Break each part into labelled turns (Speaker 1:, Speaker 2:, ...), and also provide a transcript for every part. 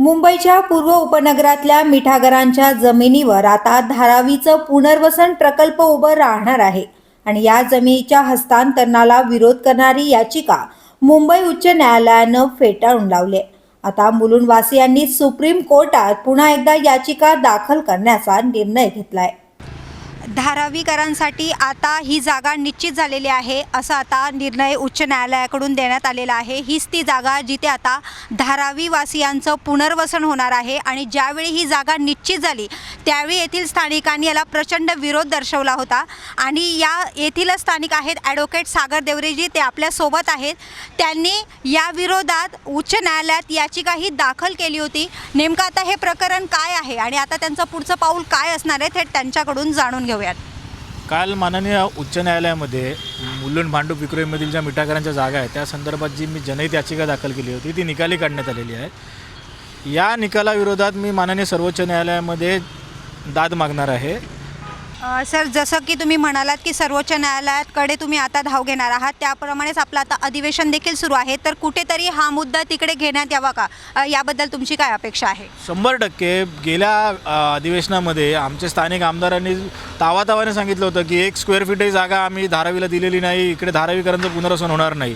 Speaker 1: मुंबईच्या पूर्व उपनगरातल्या मिठागरांच्या जमिनीवर आता धारावीचं पुनर्वसन प्रकल्प उभं राहणार आहे आणि या जमिनीच्या हस्तांतरणाला विरोध करणारी याचिका मुंबई उच्च न्यायालयानं फेटाळून लावली आहे. आता मुलुंडवासियांनी सुप्रीम कोर्टात पुन्हा एकदा याचिका दाखल करण्याचा निर्णय घेतलाय धारावीकरांसाठी आता ही जागा निश्चित झालेली आहे असा आता निर्णय उच्च न्यायालयाकडून देण्यात आलेला आहे. हीच ती जागा जिथे आता धारावीवासियांचं पुनर्वसन होणार आहे आणि ज्यावेळी ही जागा निश्चित झाली त्यावेळी येथील स्थानिकांनी याला प्रचंड विरोध दर्शवला होता. आणि या येथील स्थानिक आहेत ॲडव्होकेट सागर देवरेजी ते आपल्यासोबत आहेत. त्यांनी या विरोधात उच्च न्यायालयात याचिकाही दाखल केली होती. नेमकं आता हे प्रकरण काय आहे आणि आता त्यांचं पुढचं पाऊल काय असणार आहे थेट त्यांच्याकडून जाणून घेऊयात.
Speaker 2: काल माननीय उच्च न्यायालयामध्ये मुलुंड भांडूप विक्रोईमधील ज्या मिठागरांच्या जागा आहेत त्या संदर्भात जी मी जनहित याचिका दाखल केली होती ती निकाली काढण्यात आलेली आहे. या निकालाविरोधात मी माननीय सर्वोच्च न्यायालयामध्ये दाद मागणार आहे.
Speaker 1: अ, सर जसं की तुम्ही म्हणालात की सर्वोच्च न्यायालयाकडे तुम्ही आता धाव घेणार आहात त्याप्रमाणेच आपलं आता अधिवेशन देखील सुरू आहे. तर कुठेतरी हा मुद्दा तिकडे घेण्यात यावा का? अ, याबद्दल तुमची काय अपेक्षा आहे?
Speaker 2: शंभर टक्के. गेल्या अ, अधिवेशनामध्ये आमचे स्थानिक आमदारांनी तावातावाने सांगितलं होतं की एक स्क्वेअर फीटही जागा आम्ही धारावीला दिलेली नाही इकडे धारावीकरांचं पुनर्वसन होणार नाही.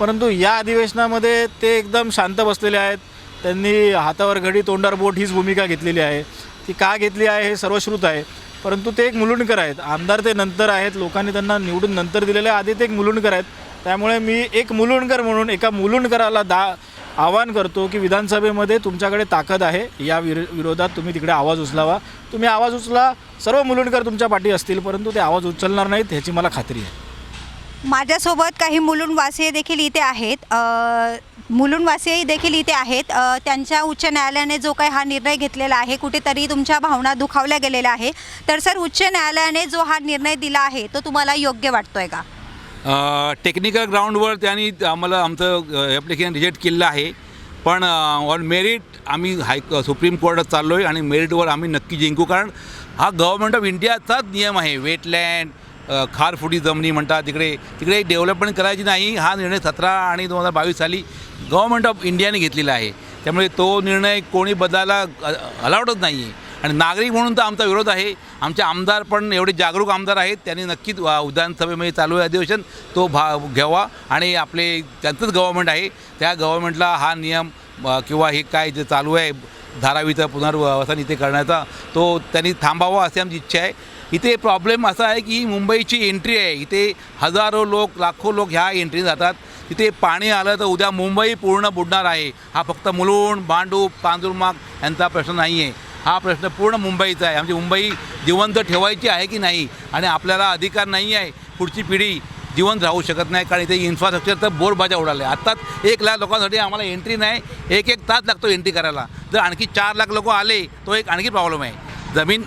Speaker 2: परंतु या अधिवेशनामध्ये ते एकदम शांत बसलेले आहेत. त्यांनी हातावर घडी तोंडावर बोट हीच भूमिका घेतलेली आहे. ती का घेतली आहे हे सर्वश्रुत आहे. परंतु ते एक मुलुंडकर आहेत. आमदार ते नंतर आहेत. लोकांनी त्यांना निवडून नंतर दिलेले आहे. आधी ते एक मुलुंडकर आहेत. त्यामुळे मी एक मुलुंडकर म्हणून एका मुलुंडकराला दा आवाहन करतो की विधानसभेमध्ये तुमच्याकडे ताकद आहे. या विर विरोधात तुम्ही तिकडे आवाज उचलावा. तुम्ही आवाज उचला सर्व मुलुंडकर तुमच्या पाठी असतील परंतु ते आवाज उचलणार नाहीत ह्याची मला खात्री आहे.
Speaker 1: माझ्यासोबत काही मुलुंडवासीय देखील इथे आहेत. मुलुंडवासीयही देखील इथे आहेत. त्यांच्या उच्च न्यायालयाने जो काही हा निर्णय घेतलेला आहे कुठेतरी तुमच्या भावना दुखावल्या गेलेल्या आहे. तर सर उच्च न्यायालयाने जो हा निर्णय दिला आहे तो तुम्हाला योग्य वाटतोय का?
Speaker 3: टेक्निकल ग्राउंडवर त्यांनी आम्हाला आमचं ॲप्लिकेशन रिजेक्ट केलेलं आहे. पण ऑन मेरिट आम्ही हाय सुप्रीम कोर्टात चाललो आहे आणि मेरिटवर आम्ही नक्की जिंकू. कारण हा गव्हर्मेंट ऑफ इंडियाचाच नियम आहे. वेटलँड खारफुटी जमिनी म्हणतात. तिकडे तिकडे डेव्हलपमेंट करायची नाही. हा निर्णय सतरा आणि दोन हजार बावीस साली गव्हर्मेंट ऑफ इंडियाने घेतलेला आहे. त्यामुळे तो निर्णय कोणी बदलायला अलाउडच नाही आहे आणि नागरिक म्हणून तर आमचा विरोध आहे. आमचे आमदार पण एवढे जागरूक आमदार आहेत. त्यांनी नक्कीच विधानसभेमध्ये चालू आहे अधिवेशन. तो भा घ्यावा. आणि आपले त्यांचंच गव्हर्मेंट आहे. त्या गव्हर्मेंटला हा नियम किंवा हे काय जे चालू आहे धारावीचं पुनर्वसन इथे करण्याचा तो त्यांनी थांबावा अशी आमची इच्छा आहे. इथे प्रॉब्लेम असा आहे की मुंबईची एंट्री आहे. इथे हजारो लोक लाखो लोक ह्या एंट्री जातात. तिथे पाणी आलं तर उद्या मुंबई पूर्ण बुडणार आहे. हा फक्त मुलुंड भांडूप तांदूरमाग यांचा प्रश्न नाही आहे हा प्रश्न पूर्ण मुंबईचा आहे. आमची मुंबई जिवंत ठेवायची आहे की नाही? आणि आपल्याला अधिकार नाही आहे पुढची पिढी जिवंत राहू शकत नाही कारण इथे इन्फ्रास्ट्रक्चर तर बोरबाजा उडाले. आत्ताच एक लाख लोकांसाठी आम्हाला एंट्री नाही एक एक तास लागतो एंट्री करायला. जर आणखी चार लाख लोक आले तो एक आणखी प्रॉब्लेम आहे. जमीन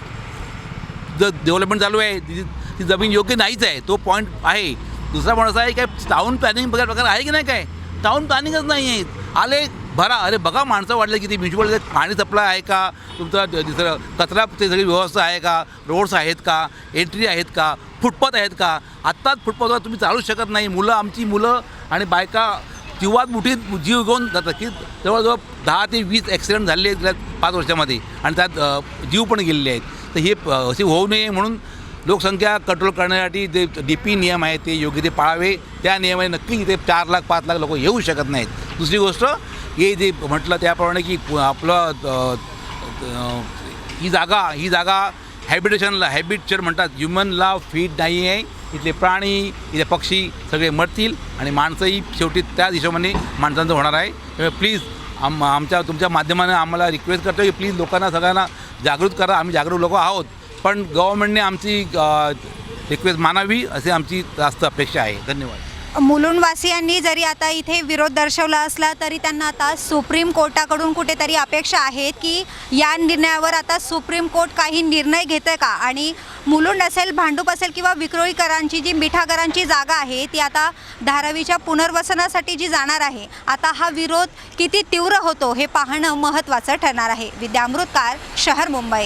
Speaker 3: जर डेव्हलपमेंट चालू आहे ती ती जमीन योग्य नाहीच आहे तो पॉईंट आहे. दुसरा पण आहे काय टाऊन प्लॅनिंग बघा प्रकार आहे की नाही काय टाऊन प्लॅनिंगच नाही आहे आले भरा अरे बघा माणसं वाढले किती म्युन्सिपल पाणी सप्लाय आहे का तुमचा दुसरं कचरा ते सगळी व्यवस्था आहे का रोड्स आहेत का एंट्री आहेत का फुटपाथ आहेत का आत्ताच फुटपाथवर तुम्ही चालू शकत नाही। मुलं आमची मुलं आणि बायका जीवात मोठी जीव घेऊन जातात की जवळजवळ दहा ते वीस ॲक्सिडेंट झाले आहेत गेल्या पाच वर्षामध्ये आणि त्यात जीव पण गेलेले आहेत. तर हे असे होऊ नये म्हणून लोकसंख्या कंट्रोल करण्यासाठी जे डी पी नियम आहे ते योग्य ते पाळावे. त्या नियमाने नक्की इथे चार लाख पाच लाख लोक येऊ शकत नाहीत. दुसरी गोष्ट हे जे म्हटलं त्याप्रमाणे की आपलं ही जागा ही जागा हॅबिटेशनला हॅबिटेशन म्हणतात. ह्युमनला फीट नाही आहे. इथले प्राणी इथले पक्षी सगळे मरतील आणि माणसंही शेवटी त्याच हिशोबाने माणसांचं होणार आहे. त्यामुळे प्लीज आम आमच्या तुमच्या माध्यमाने आम्हाला रिक्वेस्ट करतो की प्लीज लोकांना सगळ्यांना जागृत करा. आम्ही जागरूक लोक आहोत. पण गव्हर्मेंटने आमची रिक्वेस्ट मानावी अशी आमची जास्त अपेक्षा आहे. धन्यवाद.
Speaker 1: मुलुंडवासियांनी जरी आता इथे विरोध दर्शवला असला तरी त्यांना आता सुप्रीम कोर्टाकडून कुठेतरी अपेक्षा आहेत की या निर्णयावर आता सुप्रीम कोर्ट काही निर्णय घेतं का? आणि मुलुंड असेल भांडूप असेल किंवा विक्रोळीकरांची जी मिठागरांची जागा आहे ती आता धारावीच्या पुनर्वसनासाठी जी जाणार आहे आता हा विरोध किती तीव्र होतो हे पाहणं महत्त्वाचं ठरणार आहे. विद्यामृतकार शहर मुंबई.